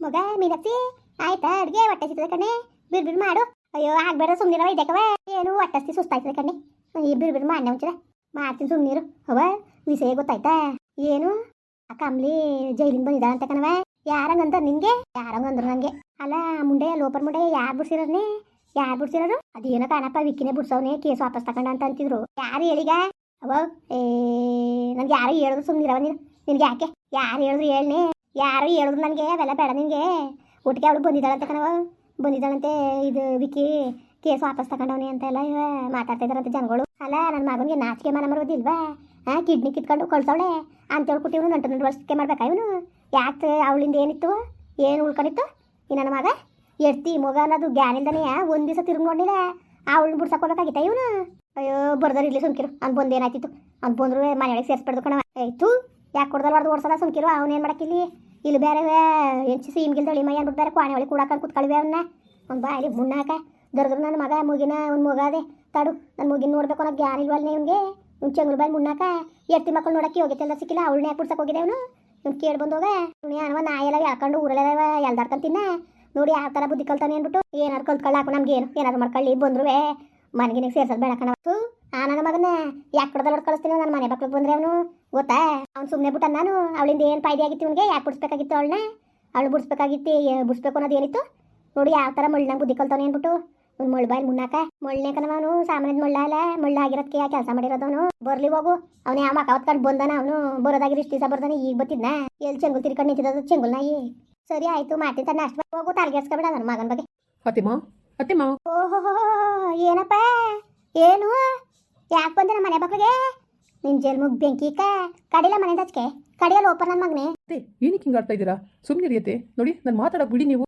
ಮಗ, ಮೀನಾಕ್ಷಿ, ಆಯ್ತಾ? ಅಡ್ಗೆ ಹೊಟ್ಟೆ ಸಿಗ್ತದೆ ಕಣ್ಣೆ? ಬಿರ್ ಬಿರ್ ಮಾಡು. ಅಯ್ಯೋ, ಆಗ್ಬೇಡ ಸುಮ್ಮನಿರವ ಇದಕ್ಕವ ಏನು ಹೊಟ್ಟಸ್ತಿ ಸುಸ್ತಾಯ್ತದೆ ಕಣ್ಣೆ? ಈ ಬಿರ್ ಬಿರ್ ಮಾಡ್ನೆ ಮುಂಚೆ ಮಾಡ್ತೀನಿ ಸುಮ್ಮನಿರು ಅವ ವಿಷಯ ಗೊತ್ತಾಯ್ತಾ? ಏನು? ಆ ಕಮ್ಲಿ ಜೈಲಿಂದ ಬಂದಿದ್ದಾಳ ಅಂತ ಕಣವ ಯಾರಂಗಂತ ನಿನ್ಗೆ? ಯಾರಂಗಂದ್ರು ನಂಗೆ. ಅಲ್ಲ, ಮುಂಡೆ, ಲೋಪರ್ ಮುಂಡೆ ಯಾರು ಬಿಡ್ಸಿರೋನೆ ಯಾರು ಬಿಡ್ಸಿರೋರು? ಅದೇನೋ ಕಾಣಪ್ಪ, ವಿಕ್ಕಿನೇ ಬಿಡ್ಸವ್ನೆ, ಕೇಸ್ ವಾಪಸ್ ತಗೊಂಡ ಅಂತ ಅಂತಿದ್ರು. ಯಾರು ಹೇಳಿಗ? ಅವ ಏ ನನ್ಗೆ ಯಾರು ಹೇಳಿದ್ರು ಸುಮ್ಮನಿರವ ನೀನು. ನಿನ್ಗೆ ಯಾಕೆ? ಯಾರು ಹೇಳಿದ್ರು ಹೇಳ್ನೆ? ಯಾರು ಹೇಳಿದ್ರು ನನಗೆ? ಅವೆಲ್ಲ ಬೇಡ ನಿನಗೆ. ಒಟ್ಟಿಗೆ ಅವಳು ಬಂದಿದ್ದಾಳಂತೆ ಕಣವ ಬಂದಿದ್ದಾಳಂತೆ ಇದು ವಿಕಿ. ಕೇಸ್ ವಾಪಸ್ ತಗೊಂಡವನಿ ಅಂತ ಎಲ್ಲ ಇವ ಮಾತಾಡ್ತಾ ಇದಾರಂತೆ ಜನಗಳು. ಅಲ್ಲ ನನ್ನ ಮಗನಿಗೆ ನಾಚಿಕೆ ಮನ ಮರೋದಿಲ್ವಾ ಹಾಂ ಕಿಡ್ನಿ ಕಿತ್ಕೊಂಡು ಕಳ್ಸವಳೆ. ಅಂತ ಕೊಟ್ಟಿ ಇವನು ನಂಟು ನಂಟು ವರ್ಷಕ್ಕೆ ಮಾಡ್ಬೇಕಾ ಇವನು? ಯಾಕೆ ಅವಳಿಂದ ಏನಿತ್ತು? ಏನು ಉಳ್ಕೊಂಡಿತ್ತು? ಈ ನನ್ನ ಮಗ? ಎಡ್ತಿ ಮಗ ಅನ್ನೋದು ಗ್ಯಾನಿಲ್ದನೇ ಒಂದು ದಿವಸ ತಿರುಗಿ ನೋಡಿಲ್ಲ ಅವಳನ್ನ ಬಿಡ್ಸಕ್ ಹೋಗ್ಬೇಕಾಗಿತ್ತ ಇವನು? ಅಯ್ಯೋ ಬರ್ದಾರ ಇರ್ಲಿ ಸುಮ್ಕಿರು. ಅವ್ನು ಬಂದು ಏನಾಯ್ತಿತ್ತು ಅವ್ನು ಬಂದ್ರು ಮನೆಯೊಳಗೆ ಸೇರಿಸ್ಬಿಡ್ದು ಕಣವ ಆಯ್ತು ಯಾಕೆ ಕೊಡ್ದಲ್ಬಾರ್ದು ಹೊಡೆದು ಸುಮ್ಕಿರು? ಅವ್ನು ಏನು ಮಾಡಕ್ಕಿಲ್ಲಿ ಇಲ್ಲಿ? ಬೇರೆ ಎಂಚು ಸೀಮ್ಗಿಲ್ದಳಿ ಮೈ ಅಂದ್ಬಿಟ್ಟು ಬೇರೆ ಕ್ವಾಣಿ ಒಳಗೆ ಕೂಡಾಕ ಕೂತ್ಕಳಿವೆ ಅವನ್ನ ಅವ್ನು ಬಾಯಲ್ಲಿ ಮುನ್ನಾಕ ದರ್ದ್ರು ನನ್ನ ಮಗ, ಮುಗಿನ ಅವ್ನು ಮುಗಾದೆ. ತಡು ನನ್ನ ಮುಗಿನ ನೋಡ್ಬೇಕು ಅನ್ನೋ ಜ್ಞಾನ ಇಲ್ವಲ್ಲ ಇವ್ನಿಗೆ? ಇವ್ನು ಚೆಂಗುಲ್ ಬಾಯಿ ಮುನ್ನಾಕ ಎತ್ತಿ ಮಕ್ಕಳು ನೋಡಕ್ಕೆ ಹೋಗಿತ್ತೆಲ್ಲ ಸಿಕ್ಕಿಲ್ಲ ಅವಳನ್ನ ಯಾಕೆ ಬಿಡ್ಸಕ್ಕೆ ಹೋಗಿದೆ ಅವನು ಇವ್ನು ಕೇಳಿ ಬಂದೋಗ ಇವ್ನು ಏನವ ನಾಯೆಲ್ಲ ಎಳ್ಕೊಂಡು ಊರಲ್ಲೆಲ್ಲ ಎಲ್ದಾಡ್ಕೊಂಡು ತಿನ್ನ. ನೋಡಿ ಯಾವ ಥರ ಬುದ್ಧಿ ಕಲ್ತಾನೆ ಅಂದ್ಬಿಟ್ಟು ಏನಾರು ಕಲ್ತ್ಕೊಳ್ಳಾಕು ನಮ್ಗೆ ಏನು ಏನಾದ್ರು ಮಾಡ್ಕೊಳ್ಳಿ ಬಂದ್ರು ಮನೆಗೆ ಸೇರ್ಸೋದು ಬೇಡ ಕಣ ಹ್ಞೂ ಆ ನನ್ನ ಮಗನ ಯಾಕೆ ಕೊಡದಲ್ಲ ಕಳಿಸ್ತೀನಿ ನನ್ನ ಮನೆ ಮಕ್ಳಿಗೆ ಬಂದ್ರೆ ಅವನು? ಗೊತ್ತಾ? ಅವ್ನು ಸುಮ್ಮನೆ ಬಿಟ್ಟ ನಾನು. ಅವಳಿಂದ ಏನು ಫಾಯ್ದೆ ಆಗಿತ್ತು ಅವನಿಗೆ ಯಾಕೆ ಬಿಡಿಸ್ಬೇಕಾಗಿತ್ತು ಅವಳನ್ನ ಅವಳು ಬಿಡಿಸ್ಬೇಕಾಗಿತ್ತು ಬಿಡಿಸ್ಬೇಕು ಅನ್ನೋದು ಏನಿತ್ತು? ನೋಡಿ ಯಾವ ಥರ ಮಳ್ಳಂಗೆ ಬುದ್ಧಿ ಕಲ್ತವನು ಏನ್ಬಿಟ್ಟು ಮಳ್ಳು ಬಾಯಿ ಮುನ್ನಾಕ. ಮೊಳ್ಳೆ ಕಣವನು ಅವನು ಸಾಮಾನ್ಯದ ಮಳ್ಳ ಅಲ್ಲ. ಯಾ ಆಗಿರೋದಕ್ಕೆ ಕೆಲಸ ಮಾಡಿರೋದವನು ಬರ್ಲಿ ಹೋಗು. ಅವನೇ ಯಾವ ಮಕ್ಕ ಹೊತ್ಕೊಂಡು ಬಂದಾನ ಅವನು? ಬರೋದಾಗಿರೋ ಇಷ್ಟು ದಿವಸ ಬರ್ದಾನೆ ಈಗ ಬತ್ತಿದ್ನ? ಎಲ್ಲಿ ಚೆಂಗುಲ್ ತಿರ್ಕೊಂಡು ನಿಂತಿದ್ದು ಚೆಂಗುಲ್ ನಾಯಿ? ಸರಿ ಆಯ್ತು ಮಾಡ್ತೀನಿ ತನ್ನ ಅಷ್ಟು ಹೋಗು ತಾಲ್ಗೆಸ್ಕೊಬೇಡ ನನ್ನ ಮಗನ ಬಗ್ಗೆ. ಅತ್ತೆಮ್ಮ ಅತ್ತೆಮ್ಮ. ಓಹೋ ಏನಪ್ಪ? ಏನು? ಯಾಕೆ ಬಂದೆ ನಮ್ಮ ಮನೆ ಬಕ್ಕಗೆ ನಿನ್ ಜಲ್ಮುಗ್ ಬೆಂಕಿ ಕ ಕಡಿಲ ಮನೆ ದಚ್ಕೆ ಕಡಿಯಲ್ಲ ಓಪನ್ ನನ್ನ ಮಗನೇ. ಅತ್ತೆ ಏನಕ್ಕೆ ಹಿಂಗೆ ಆಡ್ತಾ ಇದ್ದೀರಾ? ಸುಮ್ಮನೆ ಅತ್ತೆ ನೋಡಿ ನಾನು ಮಾತಾಡೋಕೆ ಬಿಡಿ ನೀವು.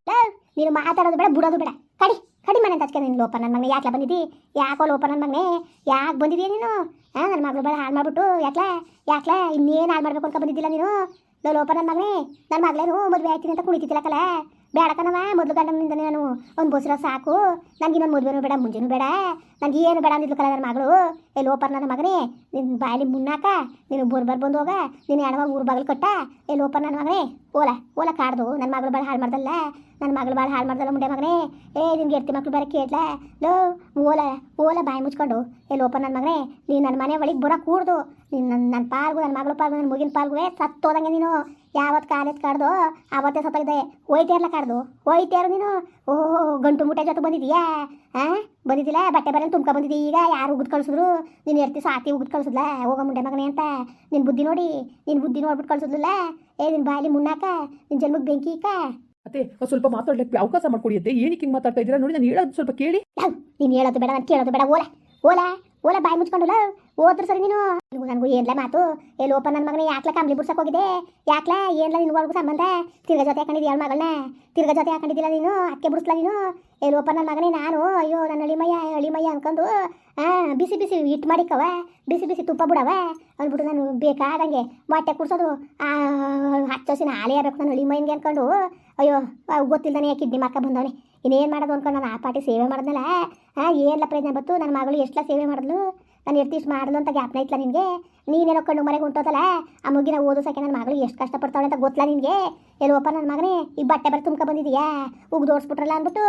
ನೀನು ಮಾತಾಡೋದು ಬೇಡ ಬಿಡೋದು ಬೇಡ. ಕಡಿ ಕಡಿ ಮನೆ ಹಚ್ಕೆ ನೀನು ಲೋಪ ನನ್ನ ಮಗನೇ. ಯಾಕೆ ಬಂದಿದ್ದಿ? ಯಾಕೋ ಲೋಪ ನನ್ನ ಮಗನೇ? ಯಾಕೆ ಬಂದಿದ್ದೀಯ ನೀನು? ಹಾಂ ನನ್ನ ಮಗಳು ಬೇಡ ಹಾಳು ಮಾಡ್ಬಿಟ್ಟು ಯಾಕ್ಲ? ಯಾಕ್ಲ? ಇನ್ನೇನು ಹಾಳು ಮಾಡ್ಬೇಕು ಅಂತ ಬಂದಿದ್ದಿಲ್ಲ ನೀನು? ಲೋ ಲೋಪ ನನ್ನ ಮಗನೇ. ನನ್ನ ಮಗಳೇನು ಮದುವೆ ಆಯ್ತೀನಿ ಅಂತ ಕುಣಿತಿದ್ದಿಲ್ಲಕಲ್ಲ ಬೇಡ ಕಣವ ಮೊದಲು ಗಂಡನಿಂದ ನಾನು. ಒಂದು ಬಸ್ರ ಸಾಕು. ನನಗೆ ಇನ್ನೊಂದು ಮದುವೆನೂ ಬೇಡ, ಮುಂಜೆನೂ ಬೇಡ. ನನಗೆ ಏನು ಬೇಡ ಅಂದಿದ್ಲು ಕಲ ನನ್ನ ಮಗಳು. ಎಲ್ಲಿ ಓಪರ್ನ ನನ್ನ ಮಗನೇ. ನಿನ್ನ ಬಾಯಲ್ಲಿ ಮುನ್ನಾಕ ನೀನು ಬೋರ್ ಬರ್ ಬಂದು ಹೋಗ. ನೀನು ಎಡವಾಗ ಊರು ಬಾಗಿಲು ಕಟ್ಟ. ಎಲ್ಲಿ ಓಪರ್ ನನ್ನ ಮಗನೇ. ಓಲ ಓಲ ಕಾಡ್ದು. ನನ್ನ ಮಗಳು ಭಾಳ ಹಾಳು ಮಾಡ್ದಲ್ಲ. ನನ್ನ ಮಗಳು ಭಾಳ ಹಾಳು ಮಾಡ್ದಲ್ಲ ಮುಂಡೆ ಮಗನೇ. ಏ, ನಿನ್ಗೆ ಎರ್ತಿ ಮಕ್ಳು ಬೇರೆ ಕೇಳ್ಲಾ. ಲೋ, ಓಲ ಓಲ ಬಾಯಿ ಮುಚ್ಕೊಂಡು. ಎಲ್ಲಿ ಓಪರ್ ನನ್ನ ಮಗನೇ. ನೀನು ನನ್ನ ಮನೆ ಒಳಗೆ ಬರೋ ಕೂಡ್ದು. ನೀನು ನನ್ನ ನನ್ನ ಪಾಲ್ಗು ನನ್ನ ಮಗಳ ಪಾಲ್ಗು ನನ್ನ ಮುಗಿನ ಪಾಲ್ಗುವೆ ಸತ್ತೋದಂಗೆ ನೀನು. ಯಾವತ್ತು ಕಾಲೇಜ್ ಕಾಡ್ದು ಆವತ್ತೇ ಸತ್ತೋಗಿದೆ. ಹೋಯ್ತೇರ್ಲ ಕಾಡ್ದು. ಹೋಯ್ತೇರು ನೀನು. ಓಹೋ ಗಂಟು ಮುಟ್ಟೆ ಜೊತೆ ಬಂದಿದೀಯಾ? ಹಾಂ ಬಂದಿದ್ದಿಲ್ಲ? ಬಟ್ಟೆ ಬರಲಿ ತುಂಬ್ಕೊ ಬಂದಿದ್ದಿ ಈಗ? ಯಾರು ಉಗಿದು ಕಳಿಸಿದ್ರು? ನೀನು ಎರ್ತಿ ಸಾತಿ ಉಗಿದು ಕಳಿಸಿದ್ಲ? ಹೋಗ ಮುಂಡೆ ಮಗನೇ ಅಂತ. ನಿನ್ನ ಬುದ್ಧಿ ನೋಡಿ ನಿನ್ನ ಬುದ್ಧಿ ನೋಡ್ಬಿಟ್ಟು ಕಳಿಸಿದ್ಲಲ್ಲ? ಏ ನಿನ್ನ ಬಾಯಲ್ಲಿ ಮುನ್ನಾಕ ನಿನ್ನ ಜನ್ಮಕ್ಕೆ ಬೆಂಕಿ ಇಕ್ಕ ಅತ್ತೆ ಸ್ವಲ್ಪ ಮಾತಾಡ್ಲಿಕ್ಕೆ ಅವಕಾಶ ಮಾಡ್ಕೊಡಿ ಅತ್ತೆ. ಏನಕ್ಕೆ ಹಿಂಗೆ ಮಾತಾಡ್ತಾ ಇದ್ದೀರಾ? ನೋಡಿ ನಾನು ಹೇಳೋದು ಸ್ವಲ್ಪ ಕೇಳಿ. ನೀನು ಹೇಳೋದು ಬೇಡ ನಾನು ಕೇಳೋದು ಬೇಡ. ಓಲಾ ಓಲಾ ಓಲ ಬಾಯಿ ಮುಚ್ಕೊಂಡಲ್ಲ ಹೋದ್ರು ಸರಿ ನೀನು. ನಿನಗೂ ನನಗೂ ಏನ್ಲ ಮಾತು? ಓಪನ್ ನನ್ನ ಮಗನ ಯಾಕ್ಲ ಕಂಬ್ಲಿ ಬಿಡ್ಸಕ್ ಹೋಗಿದೆ ಯಾಕ್ಲ? ಏನ್ಲ ನಿನ್ಗೊಳಗೂ ಸಂಬಂಧ? ತಿರ್ಗ ಜೊತೆ ಹಾಕೊಂಡಿದ್ಯ ಮಗಳನ್ನ ತಿರ್ಗ ಜೊತೆ ಹಾಕೊಂಡಿದ್ದಿಲ್ಲ ನೀನು? ಅಕ್ಕೆ ಬಿಡಿಸ್ಲ ನೀನು? ಓಪನ್ ನನ್ನ ಮಗನೇ ನಾನು? ಅಯ್ಯೋ ನನ್ನ ಅಳಿಮಯ್ಯ ಅಳಿಮಯ್ಯ ಅನ್ಕೊಂಡು ಬಿಸಿ ಬಿಸಿ ಹಿಟ್ಟು ಮಾಡಿಕವ ಬಿಸಿ ಬಿಸಿ ತುಪ್ಪ ಬಿಡವ? ಅಂದ್ಬಿಟ್ಟು ನಾನು ಬೇಕಾದಂಗೆ ಮೊಟ್ಟೆ ಕುಡ್ಸೋದು, ಆ ಹಚ್ಚೋಸಿನ ಹಾಲೆ ನನ್ನ ನಾನು ಅನ್ಕೊಂಡು. ಅಯ್ಯೋ ಗೊತ್ತಿಲ್ದಾನೆ ಕಿಡ್ನಿ ಮಕ್ಕ ಬಂದವನೆ. ಇನ್ನೇನು ಮಾಡೋದು ಅನ್ಕೊಂಡು ನಾನು ಆ ಪಾಟಿ ಸೇವೆ ಮಾಡಿದ್ನಲ್ಲ? ಏನ್ಲ ಪ್ರಯತ್ನ ಬತ್ತು ನನ್ನ ಮಗಳು ಎಷ್ಟಲ್ಲ ಸೇವೆ ಮಾಡಿದ್ಲು? ನಾನು ಎರ್ತಿಷ್ಟು ಮಾಡಲು ಅಂತ ಜ್ಞಾಪನ ಐತ್ಲ ನಿನಗೆ? ನೀನೇನೋ ಕಣ್ಣು ಮನೆಗೆ ಹೊಂಟೋತಲ್ಲ ಆ ಮುಗಿನ ಓದು ಸಾಕೆ ನನ್ನ ಮಗಳು ಎಷ್ಟು ಕಷ್ಟಪಡ್ತಾಳೆ ಅಂತ ಗೊತ್ತಲ್ಲ ನಿನಗೆ? ಎಲ್ಲೋಪ್ಪ ನನ್ನ ಮಗನೇ ಈ ಬಟ್ಟೆ ಬರ ತುಂಬ್ಕೊ ಬಂದಿದೀಯಾ? ಬಿಟ್ರಲ್ಲ ಅಂದ್ಬಿಟ್ಟು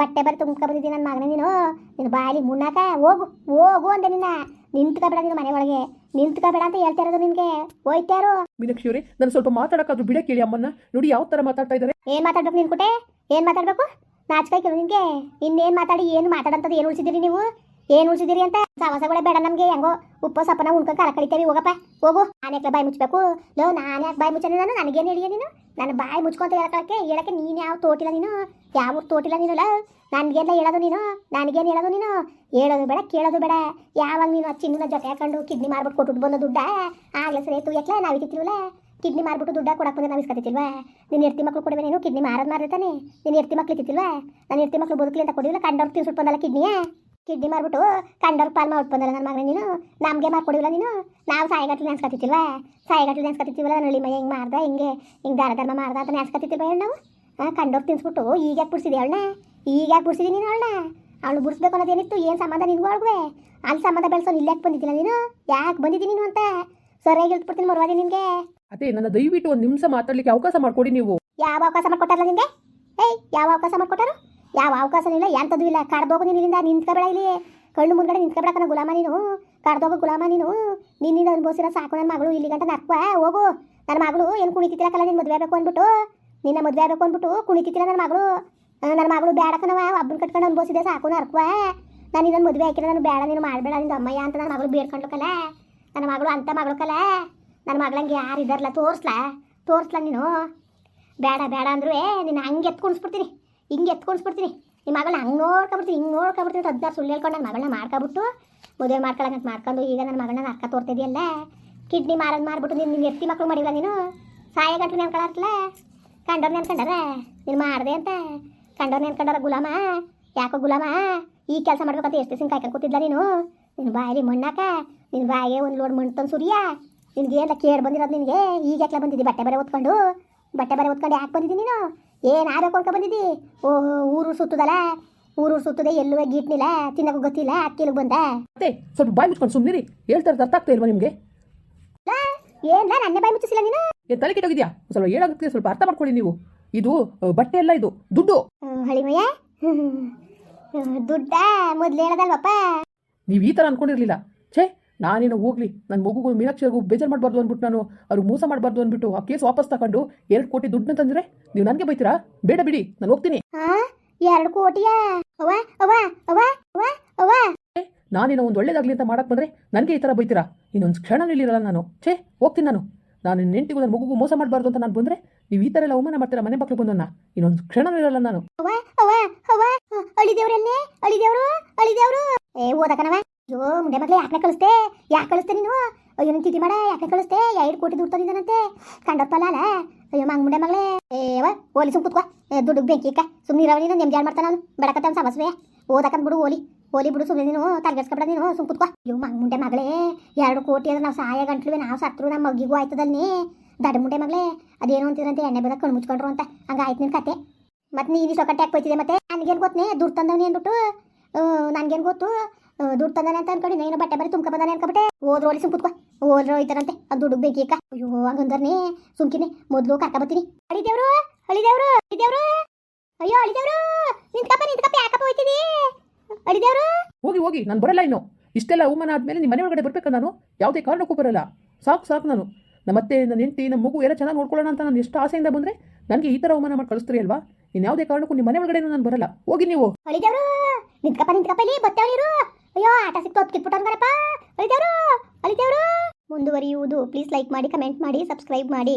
ಬಟ್ಟೆ ಬರ ತುಂಬ್ಕೊ ಬಂದಿದ್ದೀನಿ ನನ್ನ ಮಗನೇ ನೀನು? ನೀನು ಬಾಯಲ್ಲಿ ಮುನ್ನಾಕ ಹೋಗು ಹೋಗು ಅಂದೆ ನಿನ್ನ. ನಿಂತ್ಕೊಬೇಡ ನೀನು ಮನೆ ಒಳಗೆ. ನಿಂತ್ಕೊಬೇಡ ಅಂತ ಹೇಳ್ತಾ ಇರೋದು ನಿನಗೆ. ಹೋಯ್ತಾರೋ ಮೀನಾಕ್ಷಿ ಅವರೇ ನಾನು ಸ್ವಲ್ಪ ಮಾತಾಡೋಕ್ಕಾದ್ರೂ ಬಿಡ ಕೇಳಿ ಅಮ್ಮನ್ನ. ನೋಡಿ ಯಾವ ಥರ ಮಾತಾಡ್ತಾ ಇದ್ದಾರೆ. ಏನು ಮಾತಾಡ್ಬೇಕು ನಿನ್ ಕುಟೆ? ಏನು ಮಾತಾಡ್ಬೇಕು? ನಾಚಿಕಾಯ್ತು ನಿನಗೆ. ಇನ್ನೇನು ಮಾತಾಡಿ ಏನು ಮಾತಾಡಂಥದ್ದು ಏನು ಉಳಿಸಿದಿರಿ ನೀವು? ಏನು ಉಳಿಸಿದಿರಿ ಅಂತ? ಸವಾಸಗಳೇ ಬೇಡ ನಮಗೆ, ಹೆಂಗೋ? ಉಪ್ಪ ಸಪ್ಪನ ಉಣ್ಕ ಕಾಲ ಕಳಿತೇವೆ ಹೋಗಪ್ಪ. ಹೋಗು. ನಾನೇಕ ಬಾಯಿ ಮುಚ್ಚಬೇಕು ಲೋ, ನಾನು ಯಾಕೆ ಬಾಯಿ ಮುಚ್ಚನೆ ನಾನು? ನನಗೇನು ಹೇಳಿಯ ನೀನು? ನಾನು ಬಾಯಿ ಮುಚ್ಕೊಂತ ಹೇಳಕ್ಕೆ ಹೇಳಕ್ಕೆ ನೀನು ಯಾವ ತೋಟಿಲ್ಲ ನೀನು? ಯಾವ ತೋಟಿಲ್ಲ ನೀನು, ಲೋ? ನನಗೆಲ್ಲ ಹೇಳೋದು ನೀನು? ನನಗೇನು ಹೇಳೋದು ನೀನು? ಹೇಳೋದು ಬೇಡ, ಕೇಳೋದು ಬೇಡ. ಯಾವಾಗ ನೀನು ಆ ಚಿನ್ನನ ಜೊತೆ ಹಾಕೊಂಡು ಕಿಡ್ನಿ ಮಾರ್ಬಿಟ್ಟು ಕೊಟ್ಟು ಬಂದ ದುಡ್ಡ? ಆಗ್ಲೇ ಸರಿ ತು ಯಾಕೆ ನಾವು ಇತ್ತಿಲ್ವಲ್ಲ ಕಿಡ್ನಿ ಮಾರ್ಬಿಟ್ಟು ದುಡ್ಡ ಕೊಡಕ್ಕೆ ಬಂದ್ರೆ ನಾವು ಇಸ್ಕೊತಿಲ್ವಾ ನಿನ್ನ ಎರ್ತಿ ಮಕ್ಳು ಕೊಡುವೆ ನೀನು? ಕಿಡ್ನಿ ಮಾರೋದು ಮಾರಿರ್ತಾನೆ ನಿನ್ನ ಎರ್ತಿ ಮಕ್ಳು ಇತ್ತಿಲ್ವಾ ನಾನು ಎರ್ತಿ ಮಕ್ಳು ಬದುಕಲಿ ಅಂತ ಕೊಡಿಲ್ಲ ಕಂಡವ್ರು ತಿನ್ಸ್ಬಿಟ್ಟು ಬಂದಲ್ಲ ಕಿಡ್ನಿಯ? ಕಿಡ್ನಿ ಮಾರ್ಬಿಟ್ಟು ಕಂಡವ್ರ ಪಾಲ್ ಮಾಡ್ಬಿಟ್ಟು ಬಂದಲ್ಲ ನನ್ನ ಮಗನ ನೀನು? ನಮಗೆ ಮಾಡ್ಕೊಡಿಲ್ಲ ನೀನು? ನಾವು ಸಾಯಿಗಟ್ಲು ನೆನ್ಸ್ಕೊತಿಲ್ವಾ ಸಾಯಿಗಟ್ಲು ನೆನ್ಸ್ಕೊತಿಲ್ವಲ್ಲ ನಳಿ ಮೈ ಹಿಂಗೆ ಮಾಡ್ದ? ಹಿಂಗೆ? ಹಿಂಗೆ ದಾನ ಧರ್ಮ ಮಾಡ್ದ ಅಂತ ನೆನ್ಸ್ಕೊತಿಲ್ವ ಹೇಳಿ ನಾವು? ಕಂಡವ್ರು ತಿನ್ಸ್ಬಿಟ್ಟು ಈಗ ಯಾಕೆ ಬಿಡ್ಸಿದೆ ಅವಳನ್ನ ಈಗ ಯಾಕೆ ಬಿಡ್ಸಿದೀನಿ ನೀನು ಅವಳನ್ನ ಅವಳು ಬಿಡಿಸ್ಬೇಕು ಅನ್ನೋದೇನಿತ್ತು ಏನು ಸಂಬಂಧ ನಿನ್ಗೂ ಅವಳಿಗೆ? ಅಲ್ಲಿ ಸಂಬಂಧ ಬೆಳೆಸೋನು ಇಲ್ಲಿ ಯಾಕೆ ಬಂದಿದ್ದಿಲ್ಲ ನೀನು? ಯಾಕೆ ಬಂದಿದ್ದೀನಿ ನೀನು ಅಂತ? ಸರಿಯಾಗಿ ಹೇಳ್ಬಿಡ್ತೀನಿ ಮರವಾದಿ ನಿನಗೆ. ಅದೇ ನನ್ನ ದಯವಿಟ್ಟು ಒಂದು ನಿಮಿಷ ಮಾತಾಡ್ಲಿಕ್ಕೆ ಅವಕಾಶ ಮಾಡ್ಕೊಡಿ ನೀವು. ಯಾವ ಅವಕಾಶ ಮಾಡ್ಕೊಟ್ಟಾರಲ್ಲ ನಿಂಗೆ ಏಯ್ ಯಾವ ಅವಕಾಶ ಮಾಡ್ಕೊಟ್ಟಾರು? ಯಾವ ಅವಕಾಶನೂ ಇಲ್ಲ, ಎಂಥದ್ದು ಇಲ್ಲ. ಕಡ್ದೋಗು ನೀನು ಇಲ್ಲಿಂದ, ನಿಂತ್ಕೊಬೇಡ ಇಲ್ಲಿ ಕಣ್ಣು ಮುಂದ್ಗಡೆ ನಿಂತ್ಕೊಬೇಡಕ್ಕನ ಗುಲಾಮ ನೀನು. ಕಡ್ದೋಗು ಗುಲಾಮ ನೀನು. ನಿನ್ನಿಂದ ಅನ್ಬೋಸಿರೋ ಸಾಕು ನನ್ನ ಮಗಳು. ಇಲ್ಲಿ ಗಂಟ ಹೋಗು. ನನ್ನ ಮಗಳು ಏನು ಕುಣಿತಿತ್ತಿರಕ್ಕಲ್ಲ ನಿನ್ನ ಮದುವೆ ಆಗಬೇಕು ಅಂದ್ಬಿಟ್ಟು? ನಿನ್ನ ಮದುವೆ ಆಗಬೇಕು ಅಂದ್ಬಿಟ್ಟು ಕುಣಿತಿತ್ತಿಲ್ಲ ನನ್ನ ಮಗಳು? ನನ್ನ ಮಗಳು ಬೇಡಕ್ಕನವ ಒಬ್ಬನ ಕಟ್ಕೊಂಡು ಅನುಭವಿಸಿದೆ ಸಾಕು ನರ್ಕುವ ನಾನು ಇನ್ನೊಂದು ಮದುವೆ ಹಾಕಿಲ್ಲ, ನಾನು ಬೇಡ, ನೀನು ಮಾಡಬೇಡ ನಿನ್ನ ಅಮ್ಮಯ್ಯ ಅಂತ ನನ್ನ ಮಗಳು ಬೇಡ್ಕೊಂಡ್ಲಕ್ಕಲ್ಲ ನನ್ನ ಮಗಳು ಅಂತ ಮಗಳು ಕಲ ನನ್ನ ಮಗಳಂಗೆ ಯಾರು ಇದ್ದಾರಲ್ಲ ತೋರಿಸ್ಲಾ ತೋರಿಸ್ಲಾ ನೀನು? ಬೇಡ ಬೇಡ ಅಂದ್ರೂ ನಿನ್ನ ಹಂಗೆ ಎತ್ಕೊಳ್ಸ್ಬಿಡ್ತೀನಿ ಹಿಂಗೆ ಎತ್ಕೊಂಡ್ಸ್ಬಿಡ್ತೀನಿ. ನಿಮ್ಮ ಮಗಳನ್ನ ಹಂಗೆ ನೋಡ್ಕೊಬಿಡ್ತೀನಿ ಹಿಂಗೆ ನೋಡ್ಕೊಬಿಡ್ತೀನಿ ಅಂತ ಹದಿನಾರು ಸುಳ್ಳು ಹೇಳ್ಕೊಂಡು ನನ್ನ ಮಗಳನ್ನ ಮಾಡ್ಕೊಬಿಟ್ಟು ಮದುವೆ ಮಾಡ್ಕೊಳಂಗಂತ ಮಾಡ್ಕೊಂಡು ಈಗ ನನ್ನ ಮಗಳನ್ನ ಅರ್ಕ ತೋರ್ತಿದೆಯಲ್ಲ? ಕಿಡ್ನಿ ಮಾರೋದು ಮಾರ್ಬಿಟ್ಟು ನೀನು ನಿನ್ನ ಎತ್ತಿ ಮಕ್ಕಳು ಮಾಡಿಲ್ಲ ನೀನು? ಸಾಯ ಗಂಟು ನೆನ್ಕೊಳತ್ತಲ್ಲ ಕಂಡವ್ರು ನೆನ್ಕೊಂಡಾರ? ನೀನು ಮಾಡಿದೆ ಅಂತ? ಕಂಡವ್ರು ನೆನ್ಕೊಂಡಾರ ಗುಲಾಮ? ಯಾಕೋ ಗುಲಾಮ? ಈ ಕೆಲಸ ಮಾಡ್ಬೇಕಂತ ಎಷ್ಟು ದಿನ ಕಾಯ್ಕೊಂಡು ಕೂತಿದ್ಲ ನೀನು? ನಿನ್ನ ಬಾಯಲ್ಲಿ ಮಣ್ಣಾಕ? ನಿನ್ನ ಬಾಯಿಗೆ ಒಂದು ಲೋಡ್ ಮಣ್ಣು ತಂದು ಸುರಿಯ? ನಿನಗೆ ಎಲ್ಲ ಕೇಳಿ ಬಂದಿರೋದು ನಿನಗೆ? ಈಗ ಯಾಕೆ ಬಂದಿದ್ದಿ? ಬಟ್ಟೆ ಬರೆ ಓದ್ಕೊಂಡು ಬಟ್ಟೆ ಬರೆ ಓದ್ಕೊಂಡು ಯಾಕೆ ಬಂದಿದ್ದೀನಿ ನೀನು? ಏನು ಆಬೇಕು ಅನ್ಕೊ ಬಂದಿದ್ದಿ ಓ ಊರು ಸುತ್ತದಲ್ಲ? ಊರು ಸುತ್ತದೆ ಎಲ್ಲೂ ಗೀಟ್ನಿಲ್ಲ ತಿನ್ನಕ್ಕೂ ಗೊತ್ತಿಲ್ಲ ಅಕ್ಕಿಲಿಗೆ ಬಂದ? ಮತ್ತೆ ಸ್ವಲ್ಪ ಬಾಯಿ ಮುಚ್ಕೊಂಡು ಸುಮ್ಮನಿರಿ ಹೇಳ್ತಾರೆ ಅರ್ಥ ಆಗ್ತಾ ಇಲ್ವಾ ನಿಮಗೆ? ಏನ್ಲ ನನ್ನ ಬಾಯಿ ಮುಚ್ಚಿಸಿಲ್ಲ ನೀನು? ಏನು ತಲೆ ಕೆಟ್ಟೋಗಿದ್ಯಾ? ಸ್ವಲ್ಪ ಹೇಳಾಗುತ್ತೆ ಸ್ವಲ್ಪ ಅರ್ಥ ಮಾಡ್ಕೊಳ್ಳಿ ನೀವು. ಇದು ಬಟ್ಟೆ ಎಲ್ಲ ಇದು ದುಡ್ಡು. ಹಳಿಮಯ್ಯ. ದುಡ್ಡ ಮೊದ್ಲು ಹೇಳದಲ್ವಪ್ಪ? ನೀವು ಈ ಥರ ಅನ್ಕೊಂಡಿರಲಿಲ್ಲ. ಛೇ ನಾನೇನೋ ಹೋಗ್ಲಿ ನನ್ನ ಮಗುಗೂ ಮೀನಾಕ್ಷಿಗೂ ಬೇಜಾರು ಮಾಡಬಾರ್ದು ಅಂದ್ಬಿಟ್ಟು ನಾನು ಅವ್ರಿಗೆ ಮೋಸ ಮಾಡಬಾರ್ದು ಅಂದ್ಬಿಟ್ಟು ಆ ಕೇಸ್ ವಾಪಸ್ ತಗೊಂಡು ಎರಡು ಕೋಟಿ ದುಡ್ಡನ್ನ ತಂದ್ರೆ ನೀವು ನನಗೆ ಬೈತೀರಾ? ಬೇಡ ಬಿಡಿ ನಾನು ಹೋಗ್ತೀನಿ. ಎರಡು ಕೋಟಿಯಾ? ನಾನೇನೋ ಒಂದು ಒಳ್ಳೇದಾಗ್ಲಿ ಅಂತ ಮಾಡಕ್ ಬಂದ್ರೆ ನನಗೆ ಈ ಥರ ಬೈತೀರಾ? ಇನ್ನೊಂದು ಕ್ಷಣ ನಿಲ್ಲಿರಲ್ಲ ನಾನು. ಛೇ ಹೋಗ್ತೀನಿ ನಾನು. ನಾನು ನೆಂಟಿಗೂ ನನ್ನ ಮಗುಗೂ ಮೋಸ ಮಾಡಬಾರ್ದು ಅಂತ ನಾನು ಬಂದ್ರೆ ನೀವು ಈ ಥರ ಎಲ್ಲ ಅವಮಾನ ಮಾಡ್ತೀರಾ ಮನೆ ಮಕ್ಕಳು ಬಂದನ್ನ ಇನ್ನೊಂದು ಕ್ಷಣ ಇರಲ್ಲ ನಾನು. ಏ ಓದಕನವ ಯಾಕೆ ಕಳಿಸ್ತೆ ಯಾಕೆ ಕಳಿಸ್ತೆ ನೀನು? ಅಯ್ಯೋ, ನಿನ್ ತಿಥಿ ಮಾಡ ಯಾಕೆ ಕಳಿಸ್ತೆ ಎರಡು ಕೋಟಿ ದುಡ್ಡು ತಂದಿದ್ದಾನಂತೆ. ಕಂಡಪ್ಪಲ್ಲ ಅಲ್ಲ ಅಯ್ಯೋ ಮಂಗ್ ಮುಂಡೆ ಮಗ್ಲೆ ಏವ ಓಲಿ ಸುಮ್ ಕುತ್ಕೋ. ದುಡ್ಡು ಬೆಂಕಿ ಇಕ್ಕ. ಸುಮ್ಮನೆ ಇರವ ನೀನು ನೆಮ್ಮದಿ ಮಾಡ್ತಾನ ಅವನು. ಬಡಕತ್ತ ಸಮಸ್ಯೆ. ಓದಕಂತ ಬಿಡು, ಓಲಿ. ಓಲಿ ಬಿಡು ಸುಮ್ಮನೆ ನೀನು. ತಲೆಗೆಡ್ಸ್ಕೊಬೇಡ ನೀನು. ಸುಮ್ ಕುತ್ಕೋ. ಅಯ್ಯೋ ಮಂಗ್ ಮುಂಡೆ ಮಗಳೇ. ಎರಡು ಕೋಟಿ ಅಂದ್ರೆ ನಾವು ಸಹಾಯ ಗಂಟ್ಲುವೆ. ನಾವು ಸತ್ರು ನಮ್ಮ ಮಗಿಗೂ ಆಯ್ತದಲ್ನಿ. ದಡ ಮುಂಡೆ ಮಗಳೇ. ಅದೇನು ಅಂತಿದ್ರಂತೆ ಎಣ್ಣೆ ಬದ ಕಣ್ಣು ಮುಚ್ಕೊಂಡ್ರು ಅಂತ. ಹಂಗಾಯ್ತು ನಿನ್ ಕತೆ. ಮತ್ತೆ ನೀನು ಸೊಕಟ್ಟೆ ಯಾಕೆ ಬೈತಿದೆ ಮತ್ತೆ? ನನಗೇನು ಗೊತ್ತೇ ದುಡ್ಡು ತಂದವನಿ ಅಂದ್ಬಿಟ್ಟು ನನಗೇನು ಗೊತ್ತು? ದುಡ್ಡು ತಂದಾನೆ ಅಂತ ಅನ್ಕೊಂಡು ನೀನು ಬಟ್ಟೆ ಬರೀ ತುಂಬ ಬಂದಾನೆ ಅನ್ಕೊಬಿಟ್ಟೆ. ಹೋದ್ರು ಒಲಿ ಸುಮ್ ಕುತ್ಕೋ. ಹೋದ್ರು ಹೋಯ್ತಾರಂತೆ ಅದು ದುಡ್ಡು ಬೇಕಿ ಅಕ್ಕ ಅಯ್ಯೋ ಹಂಗಂದ್ರೆ ಸುಮ್ಕಿನಿ. ಮೊದಲು ಕರ್ಕ ಬರ್ತೀನಿ. ಅಳಿದೇವ್ರು ಅಳಿದೇವ್ರು ಅಳಿದೇವ್ರು. ಅಯ್ಯೋ ಅಳಿದೇವ್ರು ನಿಂತ್ಕಪ್ಪ ನಿಂತ್ಕಪ್ಪ ಯಾಕಪ್ಪ ಹೋಯ್ತಿದಿ? ಅಳಿದೇವ್ರು. ಹೋಗಿ ಹೋಗಿ ನಾನು ಬರಲ್ಲ ಇನ್ನು. ಇಷ್ಟೆಲ್ಲ ಅವಮಾನ ಆದ್ಮೇಲೆ ನಿಮ್ಮ ಮನೆ ಒಳಗಡೆ ಬರ್ಬೇಕು ನಾನು? ಯಾವುದೇ ಕಾರಣಕ್ಕೂ ಬರಲ್ಲ. ಸಾಕು ಸಾಕು ನಾನು. ನಮ್ಮ ಮತ್ತೆ ನನ್ನ ಹೆಂಡತಿ ನಮ್ಮ ಮಗು ಎಲ್ಲ ಚೆನ್ನಾಗಿ ನೋಡ್ಕೊಳ್ಳೋಣ ಅಂತ ನಾನು ಎಷ್ಟು ಆಸೆಯಿಂದ ಬಂದರೆ ನನಗೆ ಈ ಥರ ಅವಮಾನ ಮಾಡಿ ಕಳಿಸ್ತೀರಿ ಅಲ್ವಾ? ನೀನು ಯಾವುದೇ ಕಾರಣಕ್ಕೂ ನಿಮ್ಮ ಮನೆ ಒಳಗಡೆ ನಾನು ಬರಲ್ಲ. ಹೋಗಿ ನೀವು. ಅಳಿದೇವ್ರು ನಿಂತ್ಕಪ್ಪ ನಿಂತ್ಕಪ್ಪ ಇಲ್ಲಿ ಬತ್ತವಳಿರು ಅಯ್ಯೋ ಆಟ ಸಿಕ್ತು ಕಿತ್ಬಿಟ್ಟಂಗಾರಪ್ಪ ಅಳಿತೇವ್ರು ಅಳಿತೇವ್ರು. ಮುಂದುವರಿಯುವುದು. ಪ್ಲೀಸ್ ಲೈಕ್ ಮಾಡಿ ಕಮೆಂಟ್ ಮಾಡಿ ಸಬ್ಸ್ಕ್ರೈಬ್ ಮಾಡಿ.